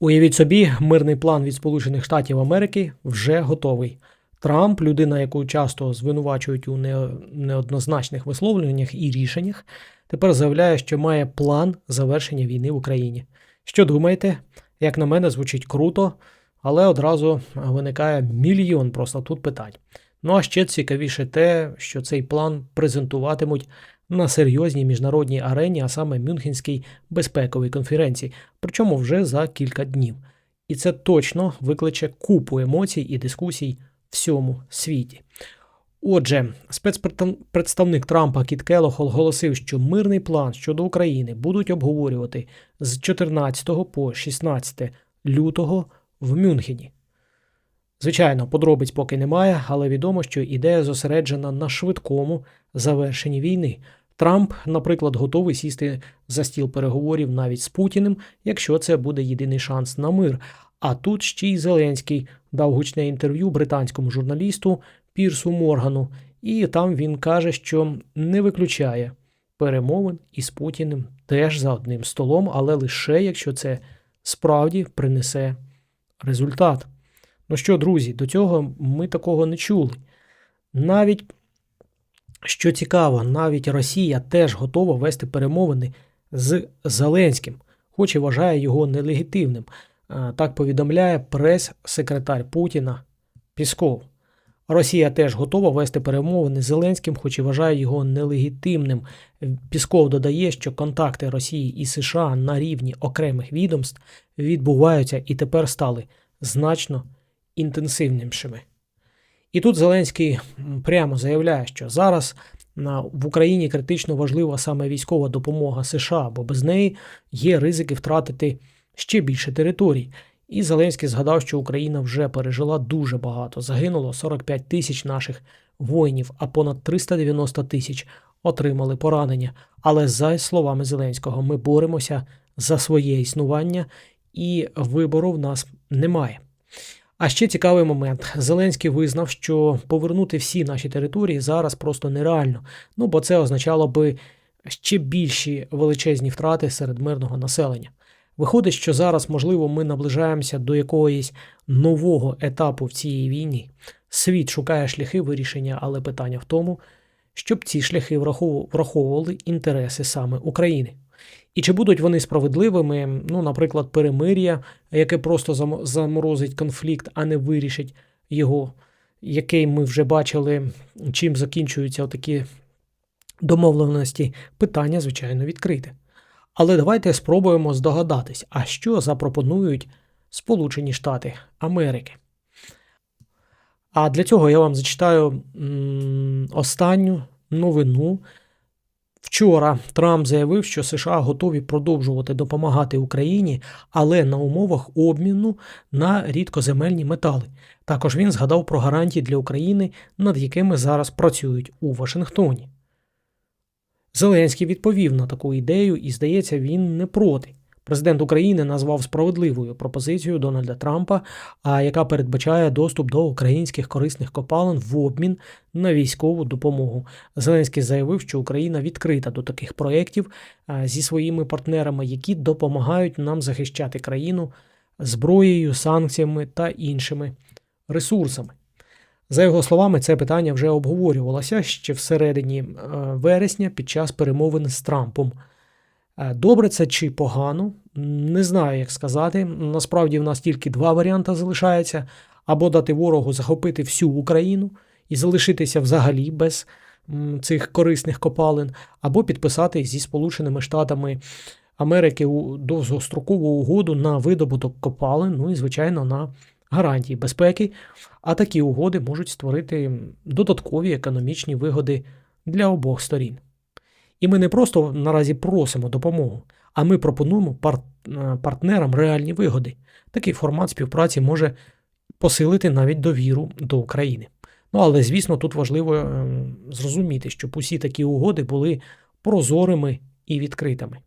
Уявіть собі, мирний план від Сполучених Штатів Америки вже готовий. Трамп, людина, яку часто звинувачують у не- неоднозначних висловлюваннях і рішеннях, тепер заявляє, що має план завершення війни в Україні. Що думаєте? Як на мене, звучить круто, але одразу виникає мільйон просто тут питань. Ну а ще цікавіше те, що цей план презентуватимуть на серйозній міжнародній арені, а саме Мюнхенській безпековій конференції, причому вже за кілька днів. І це точно викличе купу емоцій і дискусій всьому світі. Отже, спецпредставник Трампа Кіт Келох оголосив, що мирний план щодо України будуть обговорювати з 14 по 16 лютого в Мюнхені. Звичайно, подробиць поки немає, але відомо, що ідея зосереджена на швидкому завершенні війни. Трамп, наприклад, готовий сісти за стіл переговорів навіть з Путіним, якщо це буде єдиний шанс на мир. А тут ще й Зеленський дав гучне інтерв'ю британському журналісту Пірсу Моргану, і там він каже, що не виключає перемовин із Путіним теж за одним столом, але лише якщо це справді принесе результат. Ну що, друзі, до цього ми такого не чули. Навіть, що цікаво, навіть Росія теж готова вести перемовини з Зеленським, хоч і вважає його нелегітимним. Так повідомляє прес-секретар Путіна Пісков. Росія теж готова вести перемовини з Зеленським, хоч і вважає його нелегітимним. Пісков додає, що контакти Росії і США на рівні окремих відомств відбуваються і тепер стали значно інтенсивнішими. І тут Зеленський прямо заявляє, що зараз в Україні критично важлива саме військова допомога США, бо без неї є ризики втратити ще більше територій. І Зеленський згадав, що Україна вже пережила дуже багато. Загинуло 45 тисяч наших воїнів, а понад 390 тисяч отримали поранення. Але за словами Зеленського, ми боремося за своє існування, і вибору в нас немає. А ще цікавий момент: Зеленський визнав, що повернути всі наші території зараз просто нереально. Ну бо це означало би ще більші величезні втрати серед мирного населення. Виходить, що зараз, можливо, ми наближаємося до якогось нового етапу в цій війні. Світ шукає шляхи вирішення, але питання в тому, щоб ці шляхи враховували інтереси саме України. І чи будуть вони справедливими, ну, наприклад, перемир'я, яке просто заморозить конфлікт, а не вирішить його, який ми вже бачили, чим закінчуються такі домовленості, питання, звичайно, відкрите. Але давайте спробуємо здогадатись, а що запропонують Сполучені Штати Америки. А для цього я вам зачитаю останню новину. Вчора Трамп заявив, що США готові продовжувати допомагати Україні, але на умовах обміну на рідкоземельні метали. Також він згадав про гарантії для України, над якими зараз працюють у Вашингтоні. Зеленський відповів на таку ідею і, здається, він не проти. Президент України назвав справедливою пропозицію Дональда Трампа, яка передбачає доступ до українських корисних копалин в обмін на військову допомогу. Зеленський заявив, що Україна відкрита до таких проєктів зі своїми партнерами, які допомагають нам захищати країну зброєю, санкціями та іншими ресурсами. За його словами, це питання вже обговорювалося ще всередині е, вересня під час перемовин з Трампом. Е, Добре це чи погано, не знаю, як сказати. Насправді в нас тільки два варіанти залишаються: або дати ворогу захопити всю Україну і залишитися взагалі без цих корисних копалин, або підписати зі Сполученими Штатами Америки довгострокову угоду на видобуток копалин, ну і, звичайно, на гарантії безпеки. А такі угоди можуть створити додаткові економічні вигоди для обох сторін. І ми не просто наразі просимо допомогу, а ми пропонуємо пар- е, партнерам реальні вигоди. Такий формат співпраці може посилити навіть довіру до України. Ну але, звісно, тут важливо е, зрозуміти, щоб усі такі угоди були прозорими і відкритими.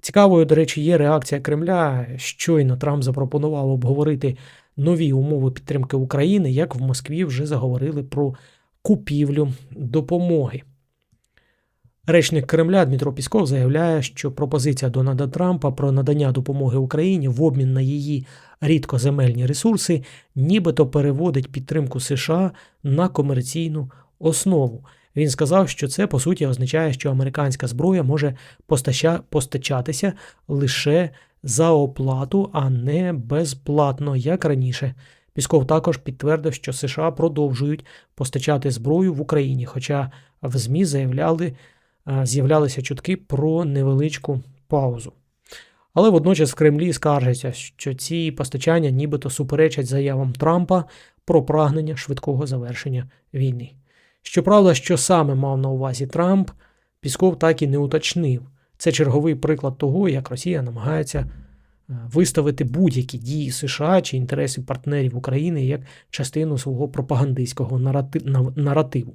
Цікавою, до речі, є реакція Кремля. Щойно Трамп запропонував обговорити нові умови підтримки України, як в Москві вже заговорили про купівлю допомоги. Речник Кремля Дмитро Пісков заявляє, що пропозиція Дональда Трампа про надання допомоги Україні в обмін на її рідкоземельні ресурси нібито переводить підтримку США на комерційну основу. Він сказав, що це по суті означає, що американська зброя може постача- постачатися лише за оплату, а не безплатно, як раніше. Пісков також підтвердив, що США продовжують постачати зброю в Україні, хоча в ЗМІ заявляли, з'являлися чутки про невеличку паузу. Але водночас в Кремлі скаржаться, що ці постачання нібито суперечать заявам Трампа про прагнення швидкого завершення війни. Щоправда, що саме мав на увазі Трамп, Пісков так і не уточнив. Це черговий приклад того, як Росія намагається е, виставити будь-які дії США чи інтереси партнерів України як частину свого пропагандистського нарати- наративу.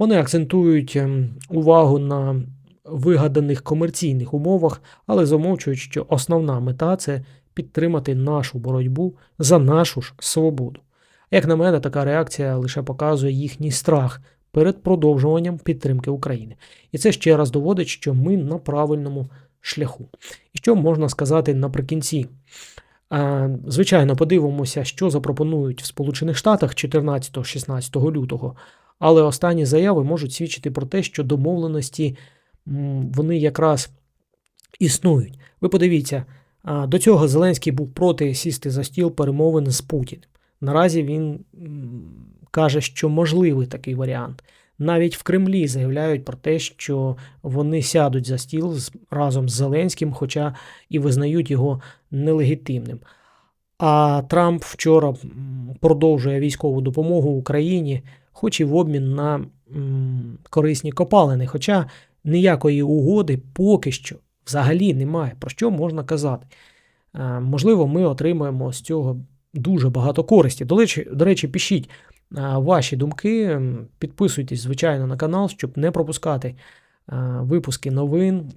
Вони акцентують ем, увагу на вигаданих комерційних умовах, але замовчують, що основна мета це підтримати нашу боротьбу за нашу ж свободу. Як на мене, така реакція лише показує їхній страх перед продовжуванням підтримки України. І це ще раз доводить, що ми на правильному шляху. І що можна сказати наприкінці? Звичайно, подивимося, що запропонують в Сполучених Штатах 14-16 лютого, але останні заяви можуть свідчити про те, що домовленості вони якраз існують. Ви подивіться, до цього Зеленський був проти сісти за стіл перемовин з Путіним. Наразі він каже, що можливий такий варіант. Навіть в Кремлі заявляють про те, що вони сядуть за стіл разом з Зеленським, хоча і визнають його нелегітимним. А Трамп вчора продовжує військову допомогу Україні, хоч і в обмін на м, корисні копалини. Хоча ніякої угоди поки що взагалі немає. Про що можна казати? Е, Можливо, ми отримаємо з цього дуже багато користі. До речі, до речі, пишіть е, ваші думки, підписуйтесь, звичайно, на канал, щоб не пропускати е, випуски новин